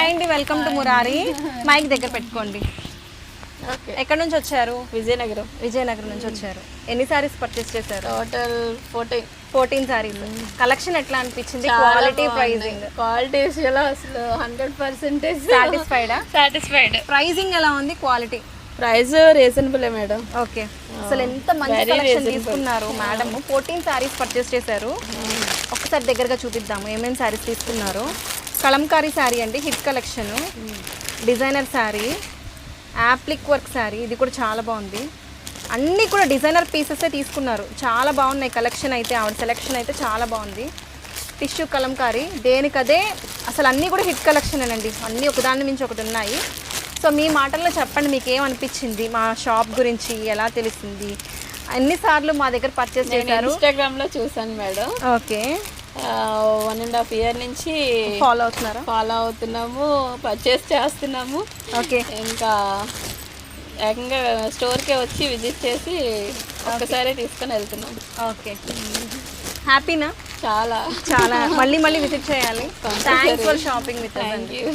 Hi అండి welcome to Murari. Mic దగ్గర పెట్టుకోండి. ఓకే. ఎక్కడ నుంచి వచ్చారు? విజయనగరం. విజయనగరం నుంచి వచ్చారు. ఎన్ని సారీస్ పర్చేస్ చేశారు? Total fourteen fourteen saris collection ఎట్లా అనిపించింది? క్వాలిటీ ప్రైజింగ్ క్వాలిటీ విషయంలో అసలు హండ్రెడ్ పర్సెంటేజ్ సాటిస్ఫైడా సాటిస్ఫైడ్ ప్రైజింగ్ ఎలా ఉంది? Quality price reasonable madam okay అసలు ఎంత మంచి కలెక్షన్ తీసుకున్నారు మేడం ఫోర్టీన్ సారీస్ పర్చేస్ చేశారు. ఒకసారి దగ్గరగా చూపిద్దాము. ఏమేమి సారీస్ తీసుకున్నారు? కలంకారీ శారీ అండి hit collection designer sari applique work sari ఇది కూడా చాలా బాగుంది. అన్నీ కూడా డిజైనర్ పీసెసే తీసుకున్నారు. చాలా బాగున్నాయి కలెక్షన్ అయితే ఆవిడ సెలెక్షన్ అయితే చాలా బాగుంది. టిష్యూ కలంకారీ దేనికదే అసలు అన్నీ కూడా హిట్ కలెక్షన్ అండి అన్నీ ఒకదాని మించి ఒకటి ఉన్నాయి. సో మీ మాటల్లో చెప్పండి మీకు ఏమనిపించింది మా షాప్ గురించి ఎలా తెలిసింది? ఎన్నిసార్లు మా దగ్గర పర్చేస్ చేశారు? ఇన్స్టాగ్రామ్లో చూసాను madam. Okay. One and half year నుంచి ఫాలో అవుతున్నారా? ఫాలో అవుతున్నాము పర్చేస్ చేస్తున్నాము. ఓకే. ఇంకా ఏకంగా స్టోర్కే వచ్చి విజిట్ చేసి ఒక్కసారి తీసుకొని వెళ్తున్నాం. ఓకే. హ్యాపీనా? చాలా. చాలా. మళ్ళీ మళ్ళీ విజిట్ చేయాలి. Thanks for shopping with thank you